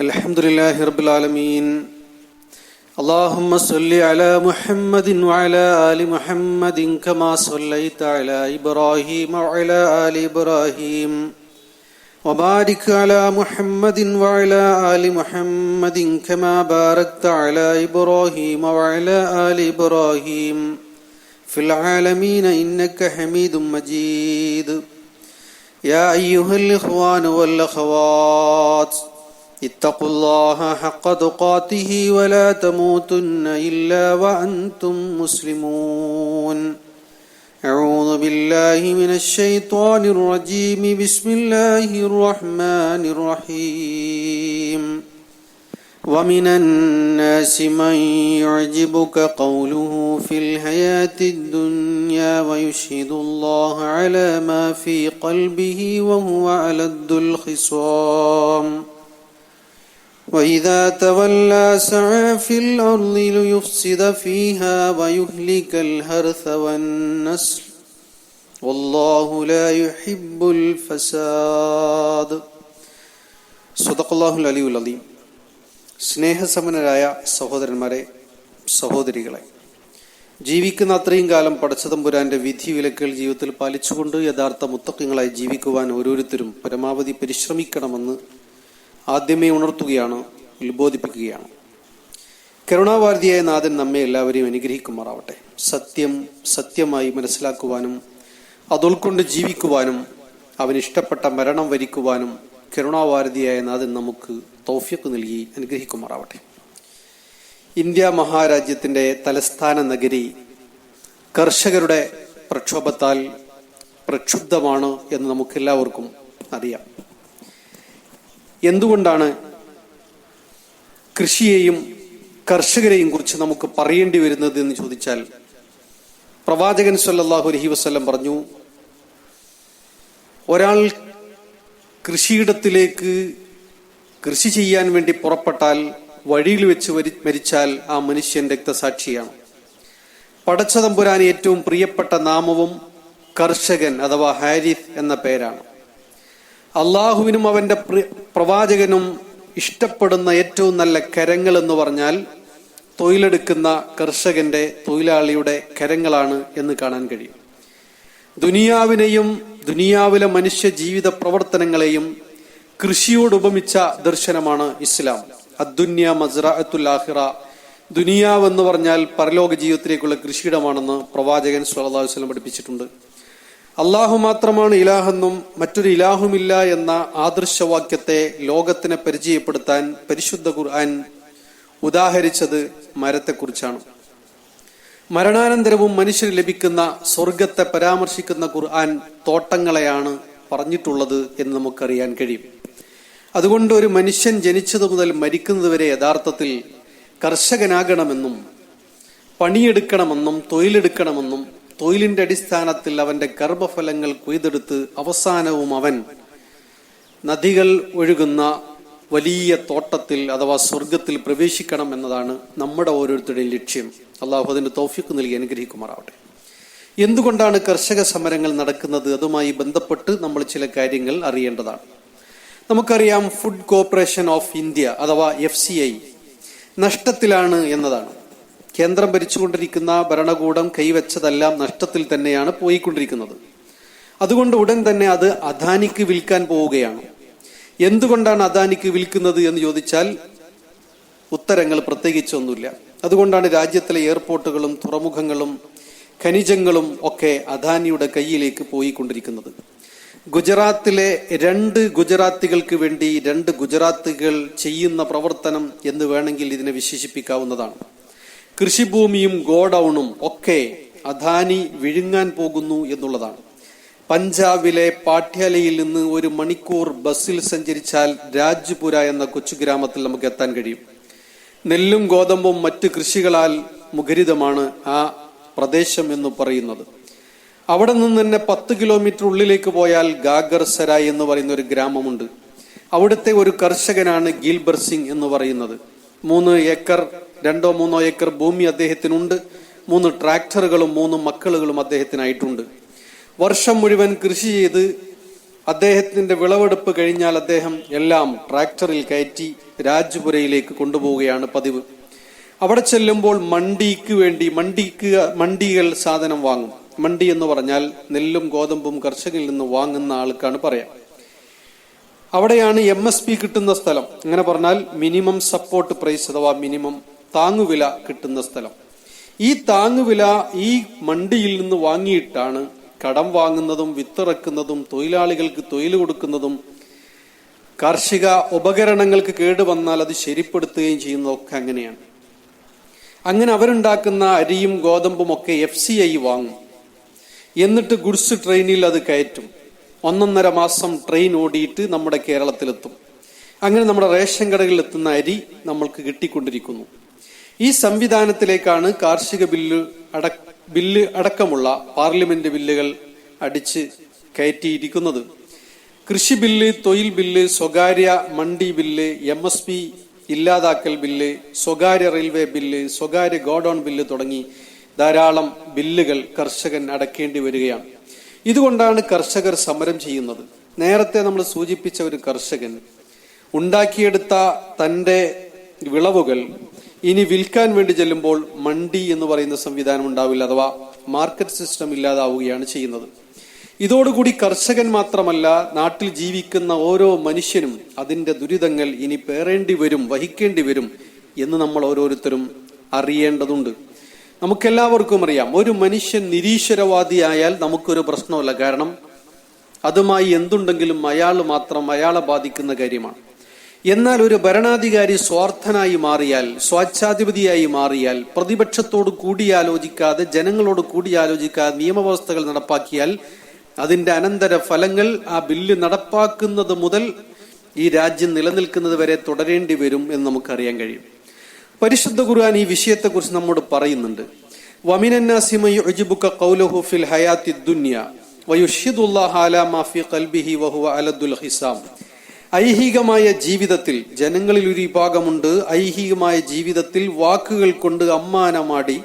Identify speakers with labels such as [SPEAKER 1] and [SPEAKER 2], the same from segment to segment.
[SPEAKER 1] الحمد لله رب العالمين اللهم صل على محمد وعلى آل محمد كما صليت على إبراهيم وعلى آل إبراهيم وبارك على محمد وعلى آل محمد كما باركت على إبراهيم وعلى آل إبراهيم في العالمين إنك حميد مجيد يا أيها الإخوان والأخوات اتقوا الله حق تقاته ولا تموتن إلا وأنتم مسلمون. أعوذ بالله من الشيطان الرجيم. بسم الله الرحمن الرحيم. ومن الناس من يعجبك قوله في الحياة الدنيا ويشهد الله على ما في قلبه وهو ألد الخصام. وإذا تولى سعى في الأرض ليفسد فيها ويهلك الهرث والنسل والله لا يحب الفساد صدق الله العلي العظيم സ്നേഹസമനരായ സഹോദരന്മാരെ സഹോദരികളെ ജീവിക്കുന്ന അത്രയും കാലം പടച്ചതമ്പുരാന്റെ വിധി വിലക്കുകൾ ജീവിതത്തിൽ പാലിച്ചുകൊണ്ട് യഥാർത്ഥ മുത്തക്കങ്ങളായി ജീവിക്കുവാൻ ഓരോരുത്തരും പരമാവധി പരിശ്രമിക്കണമെന്ന് ആദ്യമേ ഉണർത്തുകയാണ് ഉത്ബോധിപ്പിക്കുകയാണ്. കരുണാവാർതിയായ നാഥൻ നമ്മെ എല്ലാവരെയും അനുഗ്രഹിക്കുമാറാവട്ടെ. സത്യം സത്യമായി മനസ്സിലാക്കുവാനും അതുൾക്കൊണ്ട് ജീവിക്കുവാനും അവൻ ഇഷ്ടപ്പെട്ട മരണം വരിക്കുവാനും കരുണാവാരതിയായ നാഥൻ നമുക്ക് തോഫ്യക്ക് നൽകി അനുഗ്രഹിക്കുമാറാവട്ടെ. ഇന്ത്യ മഹാരാജ്യത്തിന്റെ തലസ്ഥാന നഗരി കർഷകരുടെ പ്രക്ഷോഭത്താൽ പ്രക്ഷുബ്ധമാണ് എന്ന് നമുക്കെല്ലാവർക്കും അറിയാം. എന്തുകൊണ്ടാണ് കൃഷിയെയും കർഷകരെയും കുറിച്ച് നമുക്ക് പറയേണ്ടി വരുന്നത് എന്ന് ചോദിച്ചാൽ പ്രവാചകൻ സല്ലാഹു അലഹി വസല്ലം പറഞ്ഞു ഒരാൾ കൃഷിയിടത്തിലേക്ക് കൃഷി ചെയ്യാൻ വേണ്ടി പുറപ്പെട്ടാൽ വഴിയിൽ വെച്ച് മരിച്ചാൽ ആ മനുഷ്യൻ രക്തസാക്ഷിയാണ്. പടച്ചതമ്പുരാൻ ഏറ്റവും പ്രിയപ്പെട്ട നാമവും കർഷകൻ അഥവാ ഹാരിഫ് എന്ന പേരാണ്. അള്ളാഹുവിനും അവന്റെ പ്രവാചകനും ഇഷ്ടപ്പെടുന്ന ഏറ്റവും നല്ല കരങ്ങൾ എന്ന് പറഞ്ഞാൽ തൊഴിലെടുക്കുന്ന കർഷകന്റെ തൊഴിലാളിയുടെ കരങ്ങളാണ് എന്ന് കാണാൻ കഴിയും. ദുനിയാവിനെയും ദുനിയാവിലെ മനുഷ്യ ജീവിത പ്രവർത്തനങ്ങളെയും കൃഷിയോട് ഉപമിച്ച ദർശനമാണ് ഇസ്ലാം. അദ്ദുന്യ മസ്റഅത്തുൽ ആഖിറ. ദുനിയാവ് എന്ന് പറഞ്ഞാൽ പരലോക ജീവിതത്തിലേക്കുള്ള കൃഷിയിടമാണെന്ന് പ്രവാചകൻ അലൈഹി വസല്ലം പഠിപ്പിച്ചിട്ടുണ്ട്. അള്ളാഹു മാത്രമാണ് ഇലാഹെന്നും മറ്റൊരു ഇലാഹുമില്ല എന്ന ആദർശവാക്യത്തെ ലോകത്തിനെ പരിചയപ്പെടുത്താൻ പരിശുദ്ധ ഖുർആൻ ഉദാഹരിച്ചത് മരത്തെക്കുറിച്ചാണ്. മരണാനന്തരവും മനുഷ്യന് ലഭിക്കുന്ന സ്വർഗത്തെ പരാമർശിക്കുന്ന ഖുർആൻ തോട്ടങ്ങളെയാണ് പറഞ്ഞിട്ടുള്ളത് എന്ന് നമുക്കറിയാൻ കഴിയും. അതുകൊണ്ട് ഒരു മനുഷ്യൻ ജനിച്ചതു മുതൽ മരിക്കുന്നതുവരെ യഥാർത്ഥത്തിൽ കർഷകനാകണമെന്നും പണിയെടുക്കണമെന്നും തൊഴിലെടുക്കണമെന്നും തൊഴിലിന്റെ അടിസ്ഥാനത്തിൽ അവന്റെ ഗർഭഫലങ്ങൾ കൊയ്തെടുത്ത് അവസാനവും അവൻ നദികൾ ഒഴുകുന്ന വലിയ തോട്ടത്തിൽ അഥവാ സ്വർഗത്തിൽ പ്രവേശിക്കണം എന്നതാണ് നമ്മുടെ ഓരോരുത്തരുടെയും ലക്ഷ്യം. അള്ളാഹു അതിന്റെ തോഫിക്ക് നൽകി അനുഗ്രഹിക്കുമാറാവട്ടെ. എന്തുകൊണ്ടാണ് കർഷക സമരങ്ങൾ നടക്കുന്നത്? അതുമായി ബന്ധപ്പെട്ട് നമ്മൾ ചില കാര്യങ്ങൾ അറിയേണ്ടതാണ്. നമുക്കറിയാം ഫുഡ് കോർപ്പറേഷൻ ഓഫ് ഇന്ത്യ അഥവാ എഫ് നഷ്ടത്തിലാണ് എന്നതാണ്. കേന്ദ്രം ഭരിച്ചുകൊണ്ടിരിക്കുന്ന ഭരണകൂടം കൈവച്ചതെല്ലാം നഷ്ടത്തിൽ തന്നെയാണ് പോയിക്കൊണ്ടിരിക്കുന്നത്. അതുകൊണ്ട് ഉടൻ തന്നെ അത് അദാനിക്ക് വിൽക്കാൻ പോവുകയാണ്. എന്തുകൊണ്ടാണ് അദാനിക്ക് വിൽക്കുന്നത് എന്ന് ചോദിച്ചാൽ ഉത്തരങ്ങൾ പ്രത്യേകിച്ചൊന്നുമില്ല. അതുകൊണ്ടാണ് രാജ്യത്തിലെ എയർപോർട്ടുകളും തുറമുഖങ്ങളും ഖനിജങ്ങളും ഒക്കെ അദാനിയുടെ കയ്യിലേക്ക് പോയിക്കൊണ്ടിരിക്കുന്നത്. ഗുജറാത്തിലെ രണ്ട് ഗുജറാത്തികൾക്ക് വേണ്ടി രണ്ട് ഗുജറാത്തുകൾ ചെയ്യുന്ന പ്രവർത്തനം എന്ന് വേണമെങ്കിൽ ഇതിനെ വിശേഷിപ്പിക്കാവുന്നതാണ്. കൃഷിഭൂമിയും ഗോഡൌണും ഒക്കെ അദാനി വിഴുങ്ങാൻ പോകുന്നു എന്നുള്ളതാണ്. പഞ്ചാബിലെ പാട്യാലയിൽ നിന്ന് ഒരു മണിക്കൂർ ബസ്സിൽ സഞ്ചരിച്ചാൽ രാജ്പുര എന്ന കൊച്ചു ഗ്രാമത്തിൽ നമുക്ക് എത്താൻ കഴിയും. നെല്ലും ഗോതമ്പും മറ്റ് കൃഷികളാൽ മുഖരിതമാണ് ആ പ്രദേശം എന്ന് പറയുന്നത്. അവിടെ നിന്ന് തന്നെ പത്ത് കിലോമീറ്റർ ഉള്ളിലേക്ക് പോയാൽ ഗാഗർ സരായ് എന്ന് പറയുന്ന ഒരു ഗ്രാമമുണ്ട്. അവിടുത്തെ ഒരു കർഷകനാണ് ഗിൽബർ സിംഗ് എന്ന് പറയുന്നത്. മൂന്ന് ഏക്കർ രണ്ടോ മൂന്നോ ഏക്കർ ഭൂമി അദ്ദേഹത്തിനുണ്ട്. മൂന്ന് ട്രാക്ടറുകളും മൂന്ന് മക്കളുകളും അദ്ദേഹത്തിനായിട്ടുണ്ട്. വർഷം മുഴുവൻ കൃഷി ചെയ്ത് അദ്ദേഹത്തിന്റെ വിളവെടുപ്പ് കഴിഞ്ഞാൽ അദ്ദേഹം എല്ലാം ട്രാക്ടറിൽ കയറ്റി രാജ്പുരയിലേക്ക് കൊണ്ടുപോവുകയാണ് പതിവ്. അവിടെ ചെല്ലുമ്പോൾ മണ്ടിക്ക് വേണ്ടി മണ്ടിക്ക് മണ്ടികൾ സാധനം വാങ്ങും. മണ്ടി എന്ന് പറഞ്ഞാൽ നെല്ലും ഗോതമ്പും കർഷകരിൽ നിന്ന് വാങ്ങുന്ന ആൾക്കാണ് പറയാം. അവിടെയാണ് എം എസ് പി കിട്ടുന്ന സ്ഥലം. അങ്ങനെ പറഞ്ഞാൽ മിനിമം സപ്പോർട്ട് പ്രൈസ് അഥവാ മിനിമം താങ്ങുവില കിട്ടുന്ന സ്ഥലം. ഈ താങ്ങുവില ഈ മണ്ടിയിൽ നിന്ന് വാങ്ങിയിട്ടാണ് കടം വാങ്ങുന്നതും വിത്തിറക്കുന്നതും തൊഴിലാളികൾക്ക് തൊഴിൽ കൊടുക്കുന്നതും കാർഷിക ഉപകരണങ്ങൾക്ക് കേടുവന്നാൽ അത് ശരിപ്പെടുത്തുകയും ചെയ്യുന്നതൊക്കെ അങ്ങനെയാണ്. അങ്ങനെ അവരുണ്ടാക്കുന്ന അരിയും ഗോതമ്പും ഒക്കെ എഫ് സി ഐ വാങ്ങും. എന്നിട്ട് ഗുഡ്സ് ട്രെയിനിൽ അത് കയറ്റും. ഒന്നൊന്നര മാസം ട്രെയിൻ ഓടിയിട്ട് നമ്മുടെ കേരളത്തിലെത്തും. അങ്ങനെ നമ്മുടെ റേഷൻ കടകളിൽ എത്തുന്ന അരി നമ്മൾക്ക് കിട്ടിക്കൊണ്ടിരിക്കുന്നു. ഈ സംവിധാനത്തിലേക്കാണ് കാർഷിക ബില്ല് അടക്ക ബില്ല് അടക്കമുള്ള പാർലമെന്റ് ബില്ലുകൾ അടിച്ച് കയറ്റിയിരിക്കുന്നത്. കൃഷി ബില്ല് തൊഴിൽ ബില്ല് സ്വകാര്യ mandi bill M S P ഇല്ലാതാക്കൽ bill സ്വകാര്യ റെയിൽവേ ബില്ല് സ്വകാര്യ ഗോഡൌൺ ബില്ല് തുടങ്ങി ധാരാളം ബില്ലുകൾ കർഷകൻ അടക്കേണ്ടി വരികയാണ്. ഇതുകൊണ്ടാണ് കർഷകർ സമരം ചെയ്യുന്നത്. നേരത്തെ നമ്മൾ സൂചിപ്പിച്ച ഒരു കർഷകൻ ഉണ്ടാക്കിയെടുത്ത തന്റെ വിളവുകൾ ഇനി വിൽക്കാൻ വേണ്ടി ചെല്ലുമ്പോൾ മണ്ടി എന്ന് പറയുന്ന സംവിധാനം ഉണ്ടാവില്ല അഥവാ മാർക്കറ്റ് സിസ്റ്റം ഇല്ലാതാവുകയാണ് ചെയ്യുന്നത്. ഇതോടുകൂടി കർഷകൻ മാത്രമല്ല നാട്ടിൽ ജീവിക്കുന്ന ഓരോ മനുഷ്യനും അതിന്റെ ദുരിതങ്ങൾ ഇനി പേറേണ്ടി വരും വഹിക്കേണ്ടി വരും എന്ന് നമ്മൾ ഓരോരുത്തരും അറിയേണ്ടതുണ്ട്. നമുക്കെല്ലാവർക്കും അറിയാം ഒരു മനുഷ്യൻ നിരീശ്വരവാദിയായാൽ നമുക്കൊരു പ്രശ്നമല്ല. കാരണം അതുമായി എന്തുണ്ടെങ്കിലും അയാൾ മാത്രം അയാളെ ബാധിക്കുന്ന കാര്യമാണ്. എന്നാൽ ഒരു ഭരണാധികാരി സ്വാർത്ഥനായി മാറിയാൽ സ്വാച്ഛാധിപതിയായി മാറിയാൽ പ്രതിപക്ഷത്തോട് കൂടിയാലോചിക്കാതെ ജനങ്ങളോട് കൂടിയാലോചിക്കാതെ നിയമവ്യവസ്ഥകൾ നടപ്പാക്കിയാൽ അതിന്റെ അനന്തര ഫലങ്ങൾ ആ ബില്ല് നടപ്പാക്കുന്നത് മുതൽ ഈ രാജ്യം നിലനിൽക്കുന്നത് വരെ തുടരേണ്ടി വരും എന്ന് നമുക്കറിയാൻ കഴിയും. പരിശുദ്ധ ഖുർആൻ ഈ വിഷയത്തെക്കുറിച്ച് നമ്മോട് പറയുന്നുണ്ട്. ഹിസാം ഐഹികമായ ജീവിതത്തിൽ ജനങ്ങളിൽ ഒരു വിഭാഗമുണ്ട്. ഐഹികമായ ജീവിതത്തിൽ വാക്കുകൾ കൊണ്ട് അമ്മാനമാടി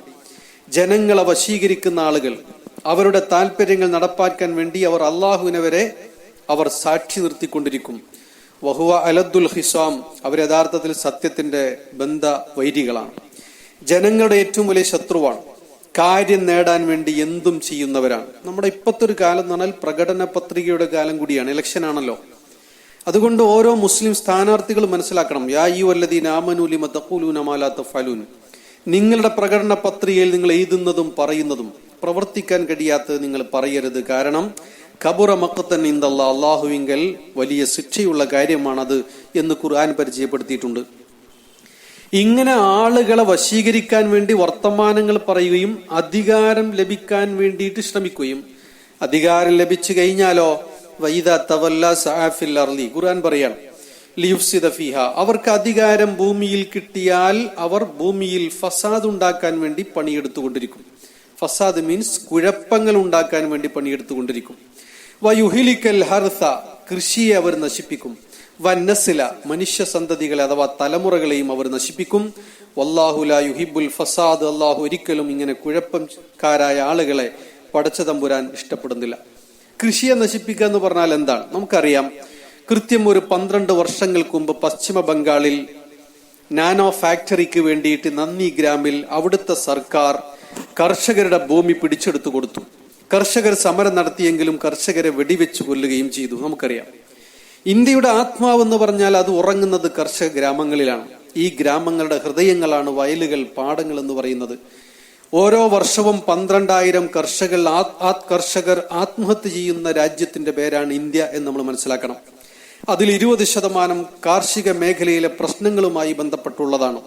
[SPEAKER 1] ജനങ്ങളെ വശീകരിക്കുന്ന ആളുകൾ. അവരുടെ താല്പര്യങ്ങൾ നടപ്പാക്കാൻ വേണ്ടി അവർ അള്ളാഹുവിനെ വരെ അവർ സാക്ഷി നിർത്തിക്കൊണ്ടിരിക്കും. വഹുവ അലദ്ദുൽ ഹിസാം അവർ യഥാർത്ഥത്തിൽ സത്യത്തിന്റെ ബന്ധ വൈരികളാണ്. ജനങ്ങളുടെ ഏറ്റവും വലിയ ശത്രുവാണ്. കാര്യം നേടാൻ വേണ്ടി എന്തും ചെയ്യുന്നവരാണ്. നമ്മുടെ ഇപ്പോഴത്തെ ഒരു കാലം എന്ന് പറഞ്ഞാൽ പ്രകടന പത്രികയുടെ കാലം കൂടിയാണ്. ഇലക്ഷൻ ആണല്ലോ. അതുകൊണ്ട് ഓരോ മുസ്ലിം സ്ഥാനാർത്ഥികൾ മനസ്സിലാക്കണം യാ ഈ വല്ലദീൻ ആമനൂലി മത്തൂലൂനമാലാത്ത ഫലൂൻ നിങ്ങളുടെ പ്രകടന പത്രികയിൽ നിങ്ങൾ എഴുതുന്നതും പറയുന്നതും പ്രവർത്തിക്കാൻ കഴിയാത്തത് നിങ്ങൾ പറയരുത്. കാരണം കബുറ മക്കത്തൻ ഇന്ദല്ല അള്ളാഹുവിങ്കൽ വലിയ ശിക്ഷയുള്ള കാര്യമാണത് എന്ന് ഖുർആൻ പരിചയപ്പെടുത്തിയിട്ടുണ്ട്. ഇങ്ങനെ ആളുകളെ വശീകരിക്കാൻ വേണ്ടി വർത്തമാനങ്ങൾ പറയുകയും അധികാരം ലഭിക്കാൻ വേണ്ടിയിട്ട് ശ്രമിക്കുകയും അധികാരം ലഭിച്ചു കഴിഞ്ഞാലോ തവല്ല ഖുർആൻ പറയാണ്. അവർക്ക് അധികാരം ഭൂമിയിൽ കിട്ടിയാൽ അവർ ഭൂമിയിൽ ഫസാദ് ഉണ്ടാക്കാൻ വേണ്ടി പണിയെടുത്തുകൊണ്ടിരിക്കും. ഫസാദ് മീൻസ് കുഴപ്പങ്ങൾ ഉണ്ടാക്കാൻ വേണ്ടി പണിയെടുത്തുകൊണ്ടിരിക്കും. വയുഹിലിക്കൽ ഹർസ. കൃഷിയെ അവർ നശിപ്പിക്കും. വന്നസില. മനുഷ്യ സന്തതികളെ അഥവാ തലമുറകളെയും അവർ നശിപ്പിക്കും. വല്ലാഹുല യുഹിബുൽ ഫസാദ്. അള്ളാഹു ഒരിക്കലും ഇങ്ങനെ കുഴപ്പംകാരായ ആളുകളെ പടച്ചതമ്പുരാൻ ഇഷ്ടപ്പെടുന്നില്ല. കൃഷിയെ നശിപ്പിക്കുക എന്ന് പറഞ്ഞാൽ എന്താണ്? നമുക്കറിയാം കൃത്യം ഒരു പന്ത്രണ്ട് വർഷങ്ങൾക്ക് മുമ്പ് പശ്ചിമ ബംഗാളിൽ നാനോ ഫാക്ടറിക്ക് വേണ്ടിയിട്ട് നന്ദി ഗ്രാമിൽ അവിടുത്തെ സർക്കാർ കർഷകരുടെ ഭൂമി പിടിച്ചെടുത്തു കൊടുത്തു. കർഷകർ സമരം നടത്തിയെങ്കിലും കർഷകരെ വെടിവെച്ചു കൊല്ലുകയും ചെയ്തു നമുക്കറിയാം. ഇന്ത്യയുടെ ആത്മാവ് എന്ന് പറഞ്ഞാൽ അത് ഉറങ്ങുന്നത് കർഷക ഗ്രാമങ്ങളിലാണ്. ഈ ഗ്രാമങ്ങളുടെ ഹൃദയങ്ങളാണ് വയലുകൾ പാടങ്ങൾ എന്ന് പറയുന്നത്. ഓരോ വർഷവും പന്ത്രണ്ടായിരം കർഷകർ കർഷകർ ആത്മഹത്യ ചെയ്യുന്ന രാജ്യത്തിന്റെ പേരാണ് ഇന്ത്യ എന്ന് നമ്മൾ മനസ്സിലാക്കണം. അതിൽ ഇരുപത് ശതമാനം കാർഷിക മേഖലയിലെ പ്രശ്നങ്ങളുമായി ബന്ധപ്പെട്ടുള്ളതാണ്.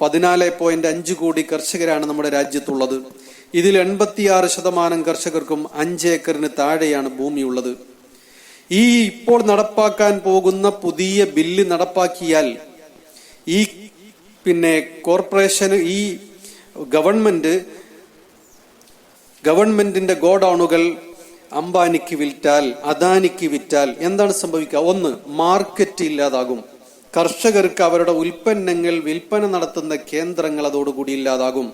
[SPEAKER 1] പതിനാല് പോയിന്റ് അഞ്ച് കോടി കർഷകരാണ് നമ്മുടെ രാജ്യത്തുള്ളത്. ഇതിൽ എൺപത്തിയാറ് ശതമാനം കർഷകർക്കും അഞ്ച് ഏക്കറിന് താഴെയാണ് ഭൂമിയുള്ളത്. ഈ ഇപ്പോൾ നടപ്പാക്കാൻ പോകുന്ന പുതിയ ബില്ല് നടപ്പാക്കിയാൽ ഈ പിന്നെ കോർപ്പറേഷന് ഈ ഗവൺമെന്റ് ഗവൺമെന്റിന്റെ ഗോഡൌണുകൾ അംബാനിക്ക് വിറ്റാൽ അദാനിക്ക് വിറ്റാൽ എന്താണ് സംഭവിക്കുക? ഒന്ന് മാർക്കറ്റ് ഇല്ലാതാകും. കർഷകർക്ക് അവരുടെ ഉൽപ്പന്നങ്ങൾ വിൽപ്പന നടത്തുന്ന കേന്ദ്രങ്ങൾ അതോടുകൂടി ഇല്ലാതാകും.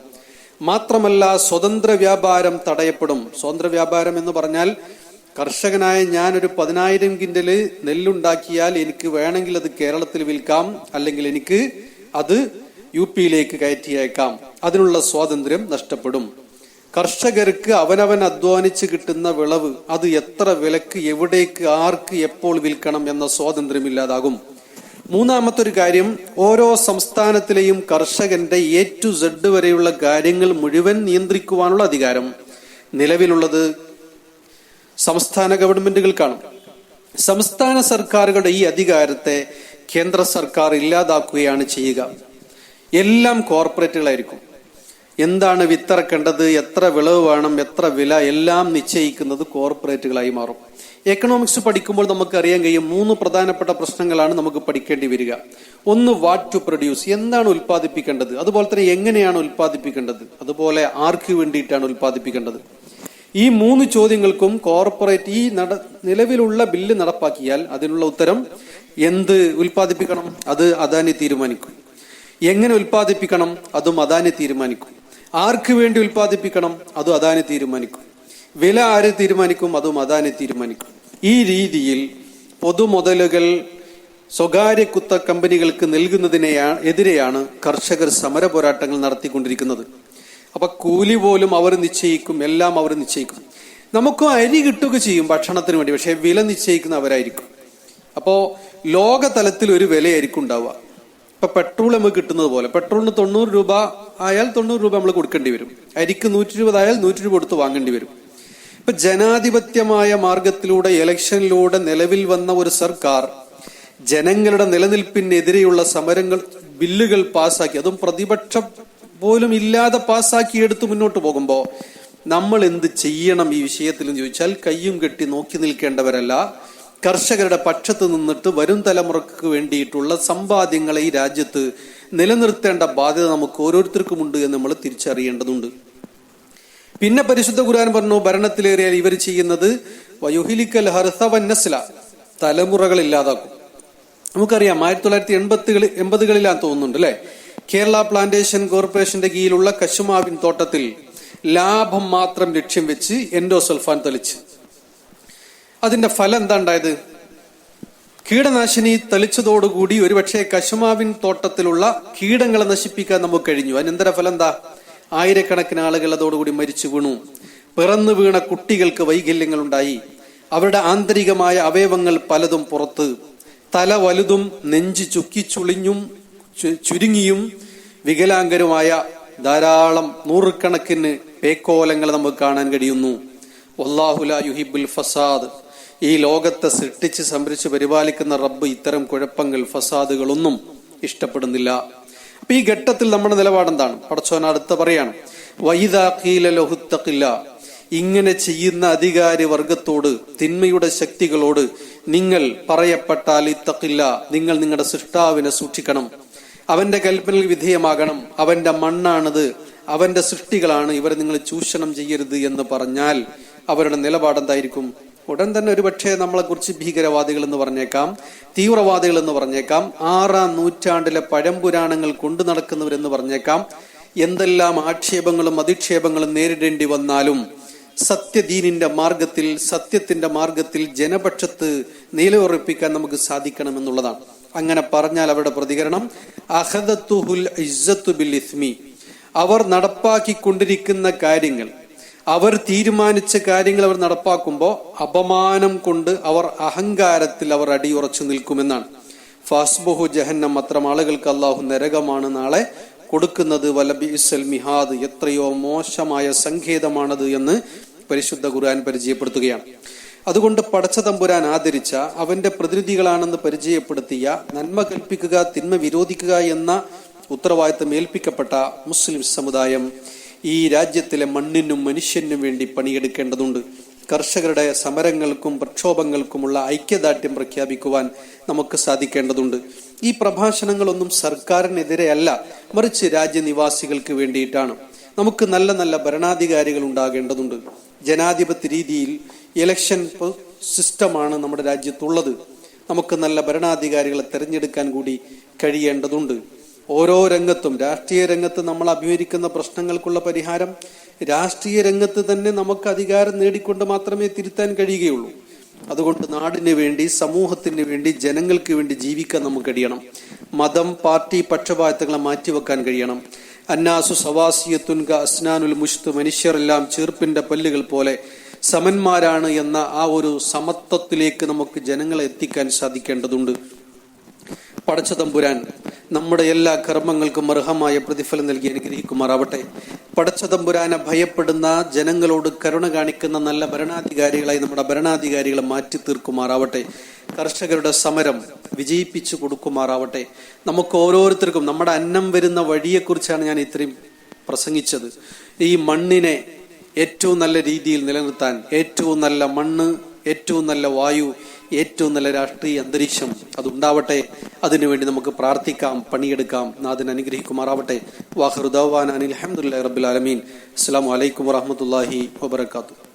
[SPEAKER 1] മാത്രമല്ല സ്വതന്ത്ര വ്യാപാരം തടയപ്പെടും. സ്വതന്ത്ര വ്യാപാരം എന്ന് പറഞ്ഞാൽ കർഷകനായ ഞാൻ ഒരു പതിനായിരം കിൻഡൽ നെല്ലുണ്ടാക്കിയാൽ എനിക്ക് വേണമെങ്കിൽ അത് കേരളത്തിൽ വിൽക്കാം അല്ലെങ്കിൽ എനിക്ക് അത് യു പിയിലേക്ക് കയറ്റി അയക്കാം. അതിനുള്ള സ്വാതന്ത്ര്യം നഷ്ടപ്പെടും. കർഷകർക്ക് അവനവൻ അധ്വാനിച്ച് കിട്ടുന്ന വിളവ് അത് എത്ര വിലക്ക് എവിടേക്ക് ആർക്ക് എപ്പോൾ വിൽക്കണം എന്ന സ്വാതന്ത്ര്യം ഇല്ലാതാകും. മൂന്നാമത്തെ ഒരു കാര്യം ഓരോ സംസ്ഥാനത്തിലെയും കർഷകന്റെ എ ടു സെഡ് വരെയുള്ള കാര്യങ്ങൾ മുഴുവൻ നിയന്ത്രിക്കുവാനുള്ള അധികാരം. നിലവിലുള്ളത് സംസ്ഥാന ഗവൺമെന്റുകൾക്കാണ്. സംസ്ഥാന സർക്കാരുകളുടെ ഈ അധികാരത്തെ കേന്ദ്ര സർക്കാർ ഇല്ലാതാക്കുകയാണ് ചെയ്യുക. എല്ലാം കോർപ്പറേറ്റുകളായിരിക്കും. എന്താണ് വിത്തിറക്കേണ്ടത് എത്ര വിളവ് വേണം? എത്ര വില? എല്ലാം നിശ്ചയിക്കുന്നത് കോർപ്പറേറ്റുകളായി മാറും. എക്കണോമിക്സ് പഠിക്കുമ്പോൾ നമുക്ക് അറിയാൻ കഴിയും മൂന്ന് പ്രധാനപ്പെട്ട പ്രശ്നങ്ങളാണ് നമുക്ക് പഠിക്കേണ്ടി വരിക. ഒന്ന് വാട്ട് ടു പ്രൊഡ്യൂസ് എന്താണ് ഉൽപ്പാദിപ്പിക്കേണ്ടത്? അതുപോലെ തന്നെ എങ്ങനെയാണ് ഉൽപ്പാദിപ്പിക്കേണ്ടത്? അതുപോലെ ആർക്ക് വേണ്ടിയിട്ടാണ് ഉൽപ്പാദിപ്പിക്കേണ്ടത്? ഈ മൂന്ന് ചോദ്യങ്ങൾക്കും കോർപ്പറേറ്റ് ഈ നട നിലവിലുള്ള ബില്ല് നടപ്പാക്കിയാൽ അതിനുള്ള ഉത്തരം എന്ത് ഉൽപ്പാദിപ്പിക്കണം? അത് അദാനി തീരുമാനിക്കും. എങ്ങനെ ഉൽപ്പാദിപ്പിക്കണം? അതും അദാനി തീരുമാനിക്കും. ആർക്ക് വേണ്ടി ഉൽപ്പാദിപ്പിക്കണം അതും അദാനി തീരുമാനിക്കും. വില ആര് തീരുമാനിക്കും അതും അദാനി തീരുമാനിക്കും. ഈ രീതിയിൽ പൊതുമുതലുകൾ സ്വകാര്യ കുത്ത കമ്പനികൾക്ക് നൽകുന്നതിനെ എതിരെയാണ് കർഷകർ സമര പോരാട്ടങ്ങൾ നടത്തിക്കൊണ്ടിരിക്കുന്നത്. അപ്പൊ കൂലി പോലും അവർ നിശ്ചയിക്കും എല്ലാം അവർ നിശ്ചയിക്കും. നമുക്കും അരി കിട്ടുക ചെയ്യും ഭക്ഷണത്തിന് വേണ്ടി പക്ഷെ വില നിശ്ചയിക്കുന്ന അവരായിരിക്കും അപ്പോ ലോകതലത്തിൽ ഒരു വിലയായിരിക്കും ഉണ്ടാവുക. ഇപ്പൊ പെട്രോൾ നമുക്ക് കിട്ടുന്നത് പോലെ പെട്രോളിന് തൊണ്ണൂറ് രൂപ ആയാൽ തൊണ്ണൂറ് രൂപ നമ്മൾ കൊടുക്കേണ്ടി വരും. അരിക്ക് നൂറ്റി ഇരുപത് ആയാൽ നൂറ്റി രൂപ കൊടുത്ത് വാങ്ങേണ്ടി വരും. ഇപ്പൊ ജനാധിപത്യമായ മാർഗത്തിലൂടെ ഇലക്ഷനിലൂടെ നിലവിൽ വന്ന ഒരു സർക്കാർ ജനങ്ങളുടെ നിലനിൽപ്പിനെതിരെയുള്ള സമരങ്ങൾ ബില്ലുകൾ പാസ്സാക്കി അതും പ്രതിപക്ഷം പോലും ഇല്ലാതെ പാസ്സാക്കി എടുത്ത് മുന്നോട്ട് പോകുമ്പോൾ നമ്മൾ എന്ത് ചെയ്യണം ഈ വിഷയത്തിൽ എന്ന് ചോദിച്ചാൽ കയ്യും കെട്ടി നോക്കി നിൽക്കേണ്ടവരല്ല. കർഷകരുടെ പക്ഷത്ത് നിന്നിട്ട് വരും തലമുറയ്ക്ക് വേണ്ടിയിട്ടുള്ള സമ്പാദ്യങ്ങളെ ഈ രാജ്യത്ത് നിലനിർത്തേണ്ട ബാധ്യത നമുക്ക് ഓരോരുത്തർക്കുമുണ്ട് എന്ന് നമ്മൾ തിരിച്ചറിയേണ്ടതുണ്ട്. പിന്നെ പരിശുദ്ധ ഖുരാൻ പറഞ്ഞു ഭരണത്തിലേറിയാൽ ഇവർ ചെയ്യുന്നത് വയുഹിലിക്കൽ ഹർസവന്നസ്ല തലമുറകൾ ഇല്ലാതാക്കും. നമുക്കറിയാം ആയിരത്തി തൊള്ളായിരത്തി എൺപത്തുകളിൽ എൺപതുകളിലാന്ന് തോന്നുന്നുണ്ട് അല്ലെ? കേരള പ്ലാന്റേഷൻ കോർപ്പറേഷന്റെ കീഴിലുള്ള കശുമാവിൻ തോട്ടത്തിൽ ലാഭം മാത്രം ലക്ഷ്യം വെച്ച് എൻഡോസൾഫാൻ തെളിച്ച്. അതിന്റെ ഫലം എന്താ ഉണ്ടായത് കീടനാശിനി തെളിച്ചതോടുകൂടി ഒരുപക്ഷെ കശുമാവിൻ തോട്ടത്തിലുള്ള കീടങ്ങളെ നശിപ്പിക്കാൻ നമുക്ക് കഴിഞ്ഞു. അതിനെന്തര ഫലം എന്താ ആയിരക്കണക്കിന് ആളുകൾ അതോടുകൂടി മരിച്ചു വീണു. പിറന്നു വീണ കുട്ടികൾക്ക് വൈകല്യങ്ങൾ ഉണ്ടായി അവരുടെ ആന്തരികമായ അവയവങ്ങൾ പലതും പുറത്ത്. തല വലുതും നെഞ്ച് ചുക്കി ചുളിഞ്ഞും ചുരുങ്ങിയും വികലാംഗരുമായ ധാരാളം നൂറുകണക്കിന് പേക്കോലങ്ങൾ നമുക്ക് കാണാൻ കഴിയുന്നു. ഒല്ലാഹുല യുഹിബുൽ ഫസാദ്. ഈ ലോകത്തെ സൃഷ്ടിച്ച് സംരക്ഷിച്ച് പരിപാലിക്കുന്ന റബ്ബ് ഇത്തരം കുഴപ്പങ്ങൾ ഫസാദുകളൊന്നും ഇഷ്ടപ്പെടുന്നില്ല. അപ്പൊ ഈ ഘട്ടത്തിൽ നമ്മുടെ നിലപാടെന്താണ്? പടച്ചോൻ അടുത്ത പറയാണ് വൈദാഖീലോഹുത്തക്കില്ല ഇങ്ങനെ ചെയ്യുന്ന അധികാരി വർഗത്തോട് തിന്മയുടെ ശക്തികളോട് നിങ്ങൾ പറയപ്പെട്ടാൽ ഇത്തക്കില്ല നിങ്ങൾ നിങ്ങളുടെ സൃഷ്ടാവിനെ സൂക്ഷിക്കണം. അവന്റെ കൽപ്പനയിൽ വിധേയമാകണം. അവന്റെ മണ്ണാണത് അവന്റെ സൃഷ്ടികളാണ് ഇവരെ നിങ്ങൾ ചൂഷണം ചെയ്യരുത് എന്ന് പറഞ്ഞാൽ അവരുടെ നിലപാടെന്തായിരിക്കും? ഉടൻ തന്നെ ഒരുപക്ഷെ നമ്മളെക്കുറിച്ച് ഭീകരവാദികൾ എന്ന് പറഞ്ഞേക്കാം തീവ്രവാദികൾ എന്ന് പറഞ്ഞേക്കാം ആറാം നൂറ്റാണ്ടിലെ പഴംപുരാണങ്ങൾ കൊണ്ടു നടക്കുന്നവരെന്ന് പറഞ്ഞേക്കാം. എന്തെല്ലാം ആക്ഷേപങ്ങളും അധിക്ഷേപങ്ങളും നേരിടേണ്ടി വന്നാലും സത്യദീനിന്റെ മാർഗത്തിൽ സത്യത്തിന്റെ മാർഗത്തിൽ ജനപക്ഷത്ത് നിലയുറപ്പിക്കാൻ നമുക്ക് സാധിക്കണമെന്നുള്ളതാണ് അങ്ങനെ പറഞ്ഞാൽ അവരുടെ പ്രതികരണം അഹദത്തുഹുൽ ബിൽ ഇസ്മി. അവർ നടപ്പാക്കിക്കൊണ്ടിരിക്കുന്ന കാര്യങ്ങൾ അവർ തീരുമാനിച്ച കാര്യങ്ങൾ അവർ നടപ്പാക്കുമ്പോൾ അപമാനം കൊണ്ട് അവർ അഹങ്കാരത്തിൽ അവർ അടിയുറച്ചു നിൽക്കുമെന്നാണ്. ഫാസ്ബുഹു ജഹന്നം അത്തരം ആളുകൾക്ക് അള്ളാഹു നരകമാണ് നാളെ കൊടുക്കുന്നത്. വലബിസൽ മിഹാദ് എത്രയോ മോശമായ സങ്കേതമാണത് എന്ന് പരിശുദ്ധ ഖുർആൻ പരിചയപ്പെടുത്തുകയാണ്. അതുകൊണ്ട് പടച്ച തമ്പുരാൻ ആദരിച്ച അവന്റെ പ്രതിനിധികളാണെന്ന് പരിചയപ്പെടുത്തിയ നന്മ കൽപ്പിക്കുക തിന്മ വിരോധിക്കുക എന്ന ഉത്തരവാദിത്തം ഏൽപ്പിക്കപ്പെട്ട മുസ്ലിം സമുദായം ഈ രാജ്യത്തിലെ മണ്ണിനും മനുഷ്യനും വേണ്ടി പണിയെടുക്കേണ്ടതുണ്ട്. കർഷകരുടെ സമരങ്ങൾക്കും പ്രക്ഷോഭങ്ങൾക്കുമുള്ള ഐക്യദാർഢ്യം പ്രഖ്യാപിക്കുവാൻ നമുക്ക് സാധിക്കേണ്ടതുണ്ട്. ഈ പ്രഭാഷണങ്ങളൊന്നും സർക്കാരിനെതിരെയല്ല മറിച്ച് രാജ്യനിവാസികൾക്ക് വേണ്ടിയിട്ടാണ്. നമുക്ക് നല്ല നല്ല ഭരണാധികാരികൾ ഉണ്ടാകേണ്ടതുണ്ട്. ജനാധിപത്യ രീതിയിൽ ഇലക്ഷൻ സിസ്റ്റമാണ് നമ്മുടെ രാജ്യത്തുള്ളത്. നമുക്ക് നല്ല ഭരണാധികാരികളെ തെരഞ്ഞെടുക്കാൻ കൂടി കഴിയേണ്ടതുണ്ട്. ഓരോ രംഗത്തും രാഷ്ട്രീയ രംഗത്ത് നമ്മൾ അഭിമുഖിക്കുന്ന പ്രശ്നങ്ങൾക്കുള്ള പരിഹാരം രാഷ്ട്രീയ രംഗത്ത് തന്നെ നമുക്ക് അധികാരം നേടിക്കൊണ്ട് മാത്രമേ തിരുത്താൻ കഴിയുകയുള്ളൂ. അതുകൊണ്ട് നാടിന് വേണ്ടി സമൂഹത്തിന് വേണ്ടി ജനങ്ങൾക്ക് വേണ്ടി ജീവിക്കാൻ നമുക്ക് കഴിയണം. മതം പാർട്ടി പക്ഷപാതങ്ങളെ മാറ്റിവെക്കാൻ കഴിയണം. അന്നാസു സവാസിയത്തുൻക അസ്നാനുൽ മുഷ്തു മനുഷ്യരെല്ലാം ചീർപ്പിന്റെ പല്ലുകൾ പോലെ സമന്മാരാണ് എന്ന ആ ഒരു സമത്വത്തിലേക്ക് നമുക്ക് ജനങ്ങളെ എത്തിക്കാൻ സാധിക്കേണ്ടതുണ്ട്. പടച്ച തമ്പുരാൻ നമ്മുടെ എല്ലാ കർമ്മങ്ങൾക്കും അർഹമായ പ്രതിഫലം നൽകി അനുഗ്രഹിക്കുമാറാവട്ടെ. പടച്ച തമ്പുരാനെ ഭയപ്പെടുന്ന ജനങ്ങളോട് കരുണ കാണിക്കുന്ന നല്ല ഭരണാധികാരികളായി നമ്മുടെ ഭരണാധികാരികളെ മാറ്റി തീർക്കുമാറാവട്ടെ കർഷകരുടെ സമരം വിജയിപ്പിച്ചു കൊടുക്കുമാറാവട്ടെ. നമുക്ക് ഓരോരുത്തർക്കും നമ്മുടെ അന്നം വരുന്ന വഴിയെക്കുറിച്ചാണ് ഞാൻ ഇത്രയും പ്രസംഗിച്ചത്. ഈ മണ്ണിനെ ഏറ്റവും നല്ല രീതിയിൽ നിലനിർത്താൻ ഏറ്റവും നല്ല മണ്ണ് ഏറ്റവും നല്ല വായു ഏറ്റവും നല്ല രാഷ്ട്രീയ അന്തരീക്ഷം അതുണ്ടാവട്ടെ. അതിനുവേണ്ടി നമുക്ക് പ്രാർത്ഥിക്കാം പണിയെടുക്കാം. നാഥൻ അനുഗ്രഹിക്കുമാറാവട്ടെ. വാഹൃദാൻ അനിൽ അഹമ്മദുല്ലാ റബ്ബുൽ ആലമീൻ. അസ്സാം വലൈക്കും വാഹമത്തല്ലാഹി വാബർക്കാത്തു